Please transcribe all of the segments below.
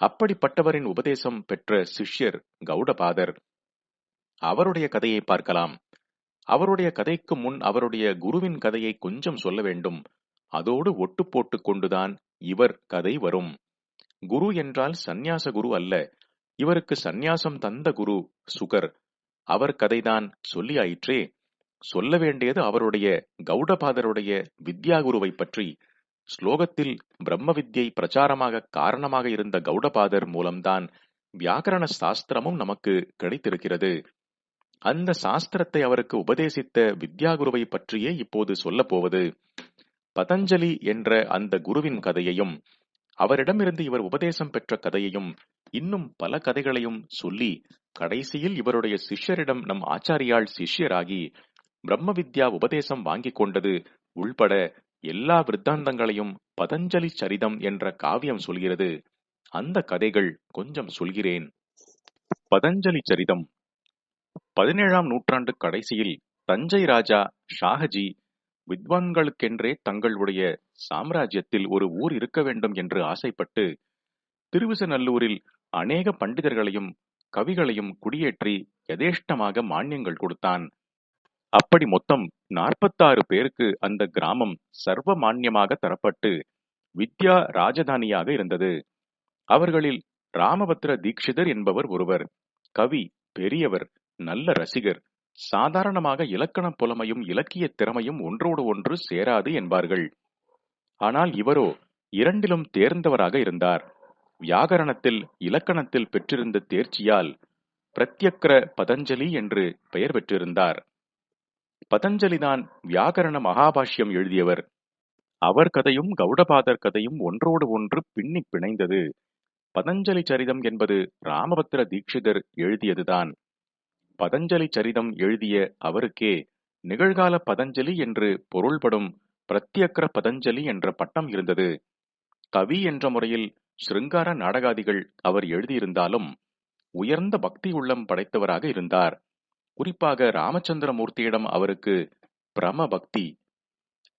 அப்படிப்பட்டவரின் உபதேசம் பெற்ற சிஷ்யர் கௌடபாதர். அவருடைய கதையை பார்க்கலாம். அவருடைய கதைக்கு முன் அவருடைய குருவின் கதையை கொஞ்சம் சொல்ல வேண்டும். அதோடு ஒட்டு போட்டுக் கொண்டுதான் இவர் கதை வரும். குரு என்றால் சந்நியாச குரு அல்ல. இவருக்கு சந்நியாசம் தந்த குரு சுகர். அவர் கதைதான் சொல்லியாயிற்றே சொல்ல வேண்டியது அவருடைய கௌடபாதருடைய வித்யாகுருவை பற்றி. ஸ்லோகத்தில் பிரம்ம வித்யை பிரச்சாரமாக காரணமாக இருந்த கௌடபாதர் மூலம்தான் வியாக்கரண சாஸ்திரமும் நமக்கு கிடைத்திருக்கிறது. அந்த சாஸ்திரத்தை அவருக்கு உபதேசித்த வித்யாகுருவை பற்றியே இப்போது சொல்லப் போவது பதஞ்சலி என்ற அந்த குருவின் கதையையும் அவரிடமிருந்து இவர் உபதேசம் பெற்ற கதையையும் இன்னும் பல கதைகளையும் சொல்லி கடைசியில் இவருடைய சிஷ்யரிடம் நம் ஆச்சாரியால் சிஷ்யராகி பிரம்ம வித்யா உபதேசம் வாங்கிக் கொண்டது உள்பட எல்லா விருத்தாந்தங்களையும் பதஞ்சலி சரிதம் என்ற காவியம் சொல்கிறது. அந்த கதைகள் கொஞ்சம் சொல்கிறேன். பதஞ்சலி சரிதம். பதினேழாம் நூற்றாண்டு கடைசியில் தஞ்சை ராஜா ஷாஹஜி வித்வான்களுக்கென்றே தங்களுடைய சாம்ராஜ்யத்தில் ஒரு ஊர் இருக்க வேண்டும் என்று ஆசைப்பட்டு திருவிசநல்லூரில் அநேக பண்டிதர்களையும் கவிகளையும் குடியேற்றி யதேஷ்டமாக மானியங்கள் கொடுத்தான். அப்படி மொத்தம் நாற்பத்தாறு பேருக்கு அந்த கிராமம் சர்வமானியமாக தரப்பட்டு வித்யா ராஜதானியாக இருந்தது. அவர்களில் ராமபத்ர தீட்சிதர் என்பவர் ஒருவர் கவி பெரியவர் நல்ல ரசிகர் சாதாரணமாக இலக்கண புலமையும் இலக்கிய திறமையும் ஒன்றோடு ஒன்று சேராது என்பார்கள். ஆனால் இவரோ இரண்டிலும் தேர்ந்தவராக இருந்தார். வியாகரணத்தில் இலக்கணத்தில் பெற்றிருந்த தேர்ச்சியால் பிரத்யக்ர பதஞ்சலி என்று பெயர் பெற்றிருந்தார். பதஞ்சலிதான் வியாகரண மகாபாஷ்யம் எழுதியவர். அவர் கதையும் கௌடபாதர் கதையும் ஒன்றோடு ஒன்று பின்னி பிணைந்தது. பதஞ்சலி சரிதம் என்பது ராமபத்திர தீட்சிதர் எழுதியதுதான் பதஞ்சலி சரிதம் எழுதிய அவருக்கே நிகழ்கால பதஞ்சலி என்று பொருள்படும் பிரத்யக்ர பதஞ்சலி என்ற பட்டம் இருந்தது. கவி என்ற முறையில் சிருங்கார நாடகாதிகள் அவர் எழுதியிருந்தாலும் உயர்ந்த பக்தி உள்ளம் படைத்தவராக இருந்தார். குறிப்பாக ராமச்சந்திரமூர்த்தியிடம் அவருக்கு பிரம பக்தி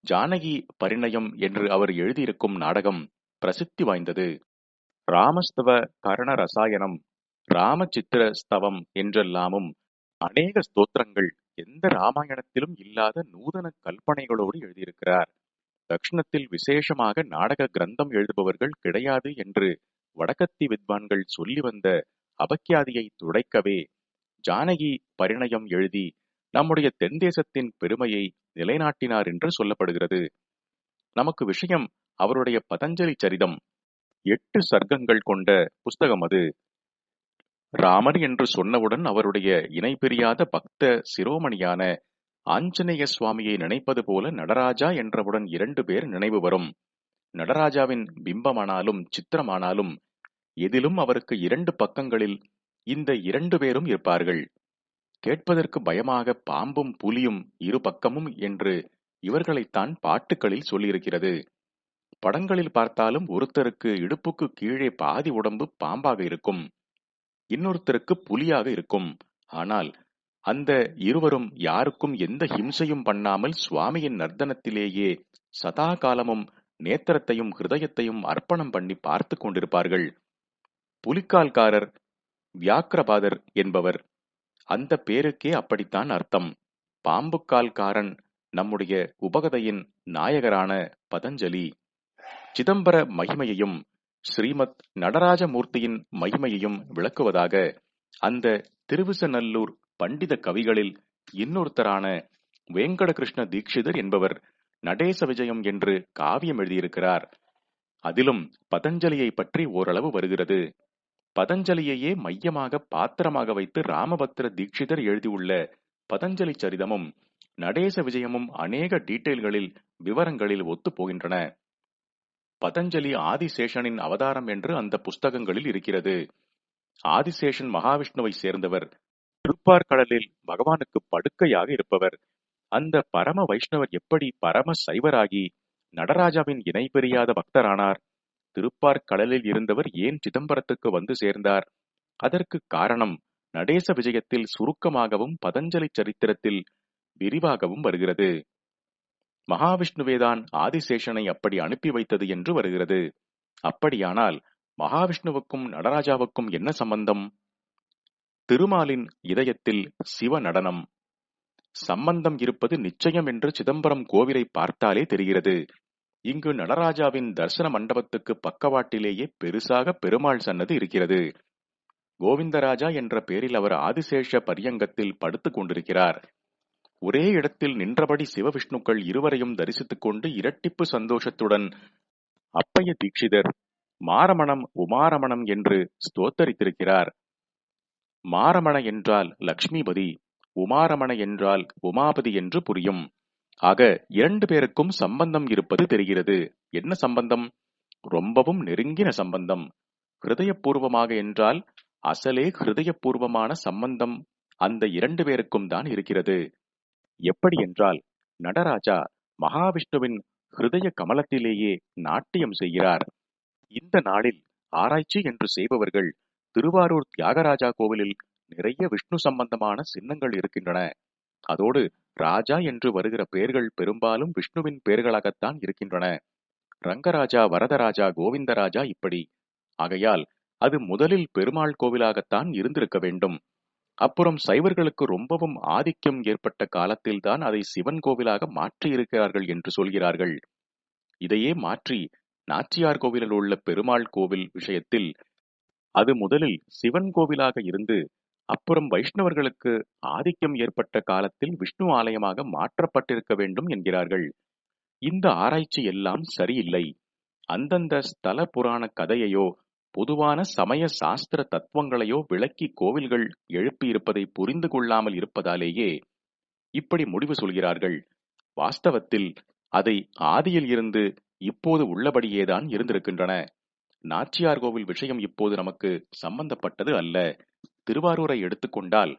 ஜானகி பரிணயம் என்று அவர் எழுதியிருக்கும் நாடகம் பிரசித்தி வாய்ந்தது. ராமஸ்தவ கரண ரசாயனம் ஸ்தவம் என்றெல்லாமும் அநேக ஸ்தோத்திரங்கள் எந்த ராமாயணத்திலும் இல்லாத நூதன கல்பனைகளோடு எழுதியிருக்கிறார். தக்ஷணத்தில் விசேஷமாக நாடக கிரந்தம் எழுதுபவர்கள் கிடையாது என்று வடக்கத்தி வித்வான்கள் சொல்லி வந்த அபக்கியாதியை துடைக்கவே ஜானகி பரிணயம் எழுதி நம்முடைய தென் தேசத்தின் பெருமையை நிலைநாட்டினார் என்று சொல்லப்படுகிறது. நமக்கு விஷயம் அவருடைய பதஞ்சலி சரிதம். எட்டு சர்க்கங்கள் கொண்ட புஸ்தகம் அது. ராமர் என்று சொன்னவுடன் அவருடைய இணை பிரியாத பக்த சிரோமணியான ஆஞ்சநேய சுவாமியை நினைப்பது போல நடராஜா என்றவுடன் இரண்டு பேர் நினைவு வரும். நடராஜாவின் பிம்பமானாலும் சித்திரமானாலும் எதிலும் அவருக்கு இரண்டு பக்கங்களில் இந்த இரண்டு பேரும் இருப்பார்கள். கேட்பதற்கு பயமாக பாம்பும் புலியும் இரு பக்கமும் என்று இவர்களைத்தான் பாட்டுகளில் சொல்லியிருக்கிறது. படங்களில் பார்த்தாலும் ஒருத்தருக்கு இடுப்புக்கு கீழே பாதி உடம்பு பாம்பாக இருக்கும் இன்னொருத்தருக்கு புலியாக இருக்கும். ஆனால் அந்த இருவரும் யாருக்கும் எந்த ஹிம்சையும் பண்ணாமல் சுவாமியின் நர்த்தனத்திலேயே சதா காலமும் நேத்திரத்தையும் ஹிருதயத்தையும் அர்ப்பணம் பண்ணி பார்த்து கொண்டிருப்பார்கள். புலிக்கால்காரர் வியாக்கிரபாதர் என்பவர். அந்த பேருக்கே அப்படித்தான் அர்த்தம். பாம்புக்கால்காரன் நம்முடைய உபகதையின் நாயகரான பதஞ்சலி. சிதம்பர மகிமையையும் ஸ்ரீமத் நடராஜமூர்த்தியின் மகிமையையும் விளக்குவதாக அந்த திருவிசநல்லூர் பண்டித கவிகளில் இன்னொருத்தரான வேங்கடகிருஷ்ண தீட்சிதர் என்பவர் நடேச விஜயம் என்று காவியம் எழுதியிருக்கிறார். அதிலும் பதஞ்சலியை பற்றி ஓரளவு வருகிறது. பதஞ்சலியையே மையமாக பாத்திரமாக வைத்து ராமபத்திர தீட்சிதர் எழுதியுள்ள பதஞ்சலி சரிதமும் நடேச விஜயமும் அநேக டீட்டெயில்களில் விவரங்களில் ஒத்துப் போகின்றன. பதஞ்சலி ஆதிசேஷனின் அவதாரம் என்று அந்த புஸ்தகங்களில் இருக்கிறது. ஆதிசேஷன் மகாவிஷ்ணுவை சேர்ந்தவர். திருப்பார்கடலில் பகவானுக்கு படுக்கையாக இருப்பவர். அந்த பரம வைஷ்ணவர் எப்படி பரம சைவராகி நடராஜாவின் இணை பெரியாத பக்தரானார்? திருப்பார்கடலில் இருந்தவர் ஏன் சிதம்பரத்துக்கு வந்து சேர்ந்தார்? அதற்கு காரணம் நடேச விஜயத்தில் சுருக்கமாகவும் பதஞ்சலி சரித்திரத்தில் விரிவாகவும் வருகிறது. மகாவிஷ்ணுவேதான் ஆதிசேஷனை அப்படி அனுப்பி வைத்தது என்று வருகிறது. அப்படியானால் மகாவிஷ்ணுவுக்கும் நடராஜாவுக்கும் என்ன சம்பந்தம்? திருமாலின் இதயத்தில் சிவ நடனம். சம்பந்தம் இருப்பது நிச்சயம் என்று சிதம்பரம் கோவிலை பார்த்தாலே தெரிகிறது. இங்கு நடராஜாவின் தர்சன மண்டபத்துக்கு பக்கவாட்டிலேயே பெருசாக பெருமாள் சன்னதி இருக்கிறது. கோவிந்தராஜா என்ற பெயரில் அவர் ஆதிசேஷ பரியங்கத்தில் படுத்துக் கொண்டிருக்கிறார். ஒரே இடத்தில் நின்றபடி சிவவிஷ்ணுக்கள் இருவரையும் தரிசித்துக் கொண்டு இரட்டிப்பு சந்தோஷத்துடன் அப்பைய தீட்சிதர் மாரமணம் உமாரமணம் என்று ஸ்தோத்தரித்திருக்கிறார். மாரமண என்றால் லக்ஷ்மிபதி உமாரமண என்றால் உமாபதி என்று புரியும். ஆக இரண்டு பேருக்கும் சம்பந்தம் இருப்பது தெரிகிறது. என்ன சம்பந்தம்? ரொம்பவும் நெருங்கின சம்பந்தம். ஹிருதயபூர்வமாக என்றால் அசலே ஹிருதயபூர்வமான சம்பந்தம் அந்த இரண்டு பேருக்கும் தான் இருக்கிறது. எப்படி என்றால் நடராஜா மகாவிஷ்ணுவின் ஹிருதய கமலத்திலேயே நாட்டியம் செய்கிறார். இந்த நாளில் ஆராய்ச்சி என்று செய்பவர்கள் திருவாரூர் தியாகராஜா கோவிலில் நிறைய விஷ்ணு சம்பந்தமான சின்னங்கள் இருக்கின்றன. அதோடு ராஜா என்று வருகிற பெயர்கள் பெரும்பாலும் விஷ்ணுவின் பெயர்களாகத்தான் இருக்கின்றன. ரங்கராஜா வரதராஜா கோவிந்தராஜா இப்படி. ஆகையால் அது முதலில் பெருமாள் கோவிலாகத்தான் இருந்திருக்க வேண்டும். அப்புறம் சைவர்களுக்கு ரொம்பவும் ஆதிக்கம் ஏற்பட்ட காலத்தில்தான் அதை சிவன் கோவிலாக மாற்றி இருக்கிறார்கள் என்று சொல்கிறார்கள். இதையே மாற்றி நாச்சியார் கோவிலில் உள்ள பெருமாள் கோவில் விஷயத்தில் அது முதலில் சிவன் கோவிலாக இருந்து அப்புறம் வைஷ்ணவர்களுக்கு ஆதிக்கம் ஏற்பட்ட காலத்தில் விஷ்ணு ஆலயமாக மாற்றப்பட்டிருக்க வேண்டும் என்கிறார்கள். இந்த ஆராய்ச்சி எல்லாம் சரியில்லை. அந்தந்த ஸ்தல புராண கதையையோ பொதுவான சமய சாஸ்திர தத்துவங்களையோ விளக்கி கோவில்கள் எழுப்பியிருப்பதை புரிந்து கொள்ளாமல் இருப்பதாலேயே இப்படி முடிவு சொல்கிறார்கள். வாஸ்தவத்தில் அதை ஆதியில் இருந்து இப்போது உள்ளபடியேதான் இருந்திருக்கின்றன. நாச்சியார் கோவில் விஷயம் இப்போது நமக்கு சம்பந்தப்பட்டது அல்ல. திருவாரூரை எடுத்துக்கொண்டால்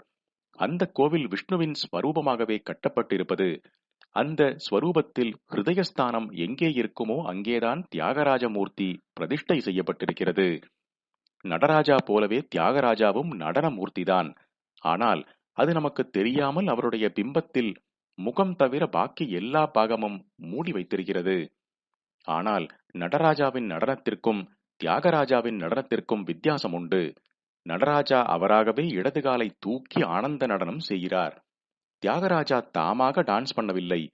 அந்த கோவில் விஷ்ணுவின் ஸ்வரூபமாகவே கட்டப்பட்டிருப்பது அந்த ஸ்வரூபத்தில் ஹிருதயஸ்தானம் எங்கே இருக்குமோ அங்கேதான் தியாகராஜமூர்த்தி பிரதிஷ்டை செய்யப்பட்டிருக்கிறது. நடராஜா போலவே தியாகராஜாவும் நடன மூர்த்திதான் ஆனால் அது நமக்கு தெரியாமல் அவருடைய பிம்பத்தில் முகம் தவிர பாக்கி எல்லா பாகமும் மூடி வைத்திருக்கிறது. ஆனால் நடராஜாவின் நடனத்திற்கும் தியாகராஜாவின் நடனத்திற்கும் வித்தியாசம் உண்டு நடராஜா அவராகவே இடது காலை தூக்கி ஆனந்த நடனம் செய்கிறார். தியாகராஜா தாமாக டான்ஸ் பண்ணவில்லை.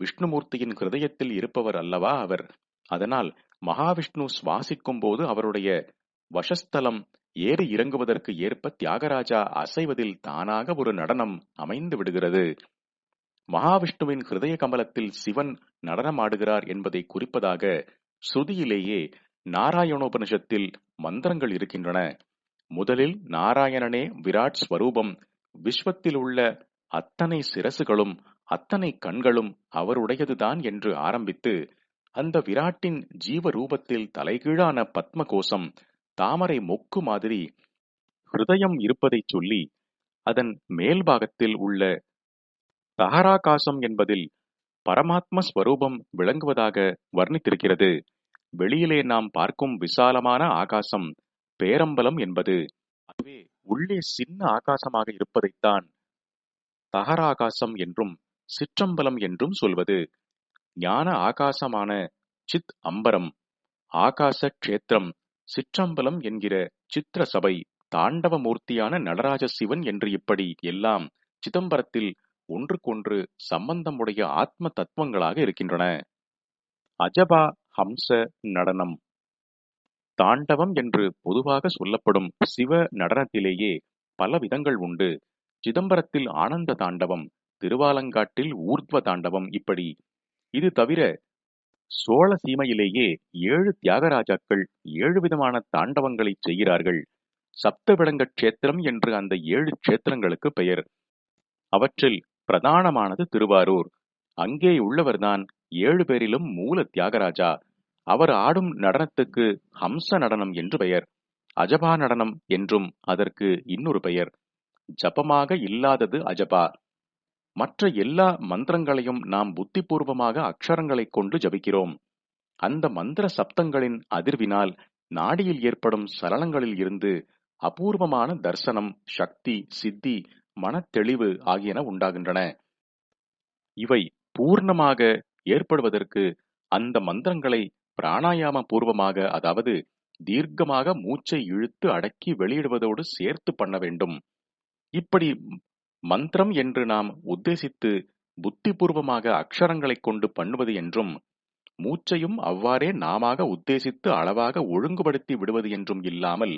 விஷ்ணுமூர்த்தியின் ஹிருதயத்தில் இருப்பவர் அல்லவா அவர்? அதனால் மகாவிஷ்ணு சுவாசிக்கும் போது அவருடைய வசஸ்தலம் ஏறி இறங்குவதற்கு ஏற்ப தியாகராஜா அசைவதில் தானாக ஒரு நடனம் அமைந்து விடுகிறது. மகாவிஷ்ணுவின் ஹிருதய கமலத்தில் சிவன் நடனமாடுகிறார் என்பதை குறிப்பதாக ஸ்ருதியிலேயே நாராயணோபனிஷத்தில் மந்திரங்கள் இருக்கின்றன. முதலில் நாராயணனே விராட் ஸ்வரூபம். விஸ்வத்தில் உள்ள அத்தனை சிரசுகளும் அத்தனை கண்களும் அவருடையதுதான் என்று ஆரம்பித்து அந்த விராட்டின் ஜீவரூபத்தில் தலைகீழான பத்மகோசம் தாமரை மொக்கு மாதிரி ஹிருதயம் இருப்பதைச் சொல்லி அதன் மேல்பாகத்தில் உள்ள தகராகாசம் என்பதில் பரமாத்ம ஸ்வரூபம் விளங்குவதாக வர்ணித்திருக்கிறது. வெளியிலே நாம் பார்க்கும் விசாலமான ஆகாசம் பேரம்பலம் என்பது அதுவே உள்ளே சின்ன ஆகாசமாக இருப்பதைத்தான் தகராகாசம் என்றும் சிற்றம்பலம் என்றும் சொல்வது. ஞான ஆகாசமான சித் அம்பரம் ஆகாச கஷேத்திரம் சிற்றம்பலம் என்கிற சித்திர சபை தாண்டவ மூர்த்தியான நடராஜ சிவன் என்று இப்படி எல்லாம் சிதம்பரத்தில் ஒன்றுக்கொன்று சம்பந்தமுடைய ஆத்ம தத்துவங்களாக இருக்கின்றன. அஜபா ஹம்ச நடனம். தாண்டவம் என்று பொதுவாக சொல்லப்படும் சிவ நடனத்திலேயே பல விதங்கள் உண்டு. சிதம்பரத்தில் ஆனந்த தாண்டவம் திருவாலங்காட்டில் ஊர்த்வ தாண்டவம் இப்படி. இது தவிர சோழ சீமையிலேயே ஏழு தியாகராஜாக்கள் ஏழு விதமான தாண்டவங்களை செய்கிறார்கள். சப்தவிடங்க கஷேத்திரம் என்று அந்த ஏழு கஷேத்திரங்களுக்கு பெயர். அவற்றில் பிரதானமானது திருவாரூர். அங்கே உள்ளவர்தான் ஏழு பேரிலும் மூல தியாகராஜா. அவர் ஆடும் நடனத்துக்கு ஹம்ச நடனம் என்று பெயர். அஜபா நடனம் என்றும் அதற்கு இன்னொரு பெயர். ஜபமாக இல்லாதது அஜபா. மற்ற எல்லா மந்திரங்களையும் நாம் புத்திபூர்வமாக அக்ஷரங்களைக் கொண்டு ஜபிக்கிறோம். அந்த மந்திர சப்தங்களின் அதிர்வினால் நாடியில் ஏற்படும் சலனங்களில் இருந்து அபூர்வமான தர்சனம் சக்தி சித்தி மனத்தெளிவு ஆகியன உண்டாகின்றன. இவை பூர்ணமாக ஏற்படுவதற்கு அந்த மந்திரங்களை பிராணாயாம பூர்வமாக அதாவது தீர்க்கமாக மூச்சை இழுத்து அடக்கி வெளியிடுவதோடு சேர்த்து பண்ண வேண்டும். இப்படி மந்திரம் என்று நாம் உத்தேசித்து புத்திபூர்வமாக அக்ஷரங்களைக் கொண்டு பண்ணுவது என்றும் மூச்சையும் அவ்வாறே நாமாக உத்தேசித்து அளவாக ஒழுங்குபடுத்தி விடுவது என்றும் இல்லாமல்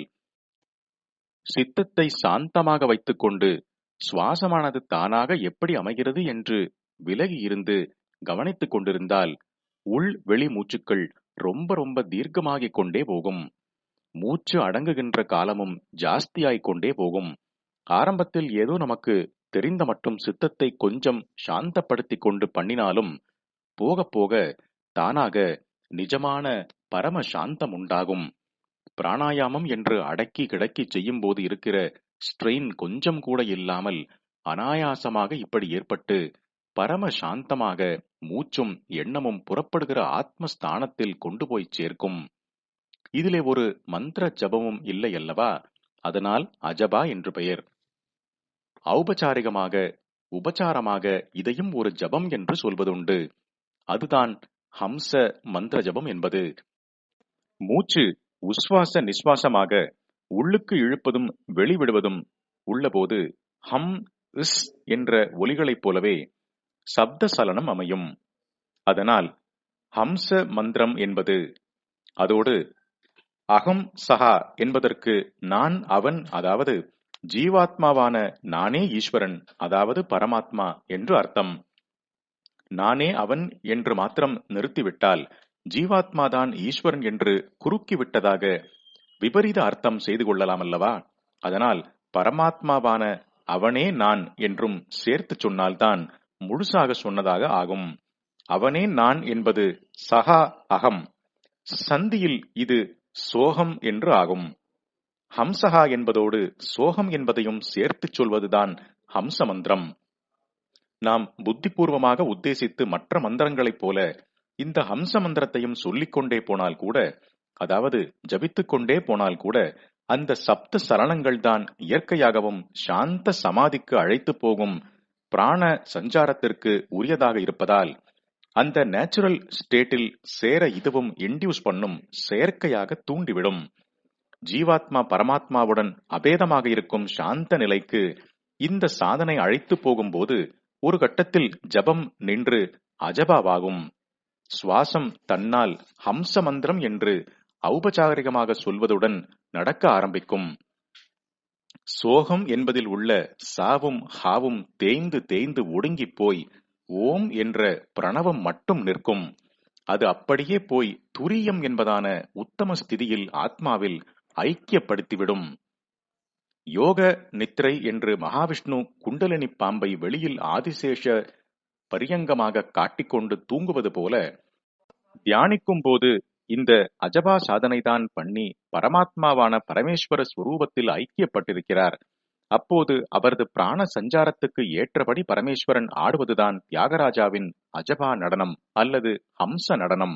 சித்தத்தை சாந்தமாக வைத்துக்கொண்டு சுவாசமானது தானாக எப்படி அமைகிறது என்று விலகி இருந்து கவனித்துக் கொண்டிருந்தால் உள் வெளி மூச்சுக்கள் ரொம்ப ரொம்ப தீர்க்கமாகிக் கொண்டே போகும். மூச்சு அடங்குகின்ற காலமும் ஜாஸ்தியாய்க் கொண்டே போகும். ஆரம்பத்தில் ஏதோ நமக்கு தெரிந்த மட்டும் சித்தத்தை கொஞ்சம் சாந்தப்படுத்திக் கொண்டு பண்ணினாலும் போக போக தானாக நிஜமான பரம சாந்தம் உண்டாகும். பிராணாயாமம் என்று அடக்கி கிடக்கி செய்யும் போது இருக்கிற ஸ்ட்ரெயின் கொஞ்சம் கூட இல்லாமல் அனாயாசமாக இப்படி ஏற்பட்டு பரம சாந்தமாக மூச்சும் எண்ணமும் புறப்படுகிற ஆத்மஸ்தானத்தில் கொண்டு போய் சேர்க்கும். இதிலே ஒரு மந்திர ஜபமும் இல்லை அல்லவா? அதனால் அஜபா என்று பெயர். ஔபச்சாரிகமாக உபச்சாரமாக இதையும் ஒரு ஜபம் என்று சொல்வதுண்டு. அதுதான் ஹம்ச மந்திர ஜபம் என்பது. மூச்சு உஸ்வாச நிஸ்வாசமாக உள்ளுக்கு இழுப்பதும் வெளிவிடுவதும் உள்ளபோது ஹம் இஸ் என்ற ஒலிகளைப் போலவே சப்த சலனம் அமையும். அதனால் ஹம்ச மந்திரம் என்பது அதோடு அகம் சஹா என்பதற்கு நான் அவன் அதாவது ஜீவாத்மாவான நானே ஈஸ்வரன் அதாவது பரமாத்மா என்று அர்த்தம். நானே அவன் என்று மாத்திரம் நிறுத்திவிட்டால் ஜீவாத்மாதான் ஈஸ்வரன் என்று குறுக்கி விட்டதாக விபரீத அர்த்தம் செய்து கொள்ளலாம் அல்லவா அதனால் பரமாத்மாவான அவனே நான் என்றும் சேர்த்து சொன்னால்தான் முழுசாக சொன்னதாக ஆகும். அவனே நான் என்பது சகா அகம். சந்தியில் இது சோகம் என்று ஆகும். ஹம்சகா என்பதோடு சோகம் என்பதையும் சேர்த்துச் சொல்வதுதான் ஹம்ச மந்திரம் நாம் புத்திபூர்வமாக உத்தேசித்து மற்ற மந்திரங்களைப் போல இந்த ஹம்ச மந்திரத்தையும் சொல்லிக்கொண்டே போனால் கூட அதாவது ஜபித்துக்கொண்டே போனால் கூட அந்த சப்த சரணங்கள் தான் இயற்கையாகவும் சாந்த சமாதிக்கு அழைத்து போகும் பிராண சஞ்சாரத்திற்கு உரியதாக இருப்பதால் அந்த நேச்சுரல் ஸ்டேட்டில் சேர இதுவும் இன்டியூஸ் பண்ணும் செயற்கையாக தூண்டிவிடும். ஜீவாத்மா பரமாத்மாவுடன் அபேதமாக இருக்கும் சாந்த நிலைக்கு இந்த சாதனை அழைத்து போகும்போது ஒரு கட்டத்தில் ஜபம் நின்று அஜபாவாகும். சுவாசம் தன்னால் ஹம்ச மந்திரம் என்று ஔபச்சாரிகமாக சொல்வதுடன் நடக்க ஆரம்பிக்கும். சோகம் என்பதில் உள்ள சாவும் ஹாவும் தேய்ந்து தேய்ந்து ஒடுங்கிப் போய் ஓம் என்ற பிரணவம் மட்டும் நிற்கும். அது அப்படியே போய் துரியம் என்பதான உத்தம ஸ்திதியில் ஆத்மாவில் ஐக்கியப்படுத்திவிடும். யோக நித்ரை என்று மகாவிஷ்ணு குண்டலினி பாம்பை வெளியில் ஆதிசேஷ பரியங்கமாக காட்டிக்கொண்டு தூங்குவது போல தியானிக்கும் போது இந்த அஜபா சாதனைதான் பண்ணி பரமாத்மாவான பரமேஸ்வர ஸ்வரூபத்தில் ஐக்கியப்பட்டிருக்கிறார். அப்போது அவரது பிராண சஞ்சாரத்துக்கு ஏற்றபடி பரமேஸ்வரன் ஆடுவதுதான் தியாகராஜாவின் அஜபா நடனம் அல்லது ஹம்ச நடனம்.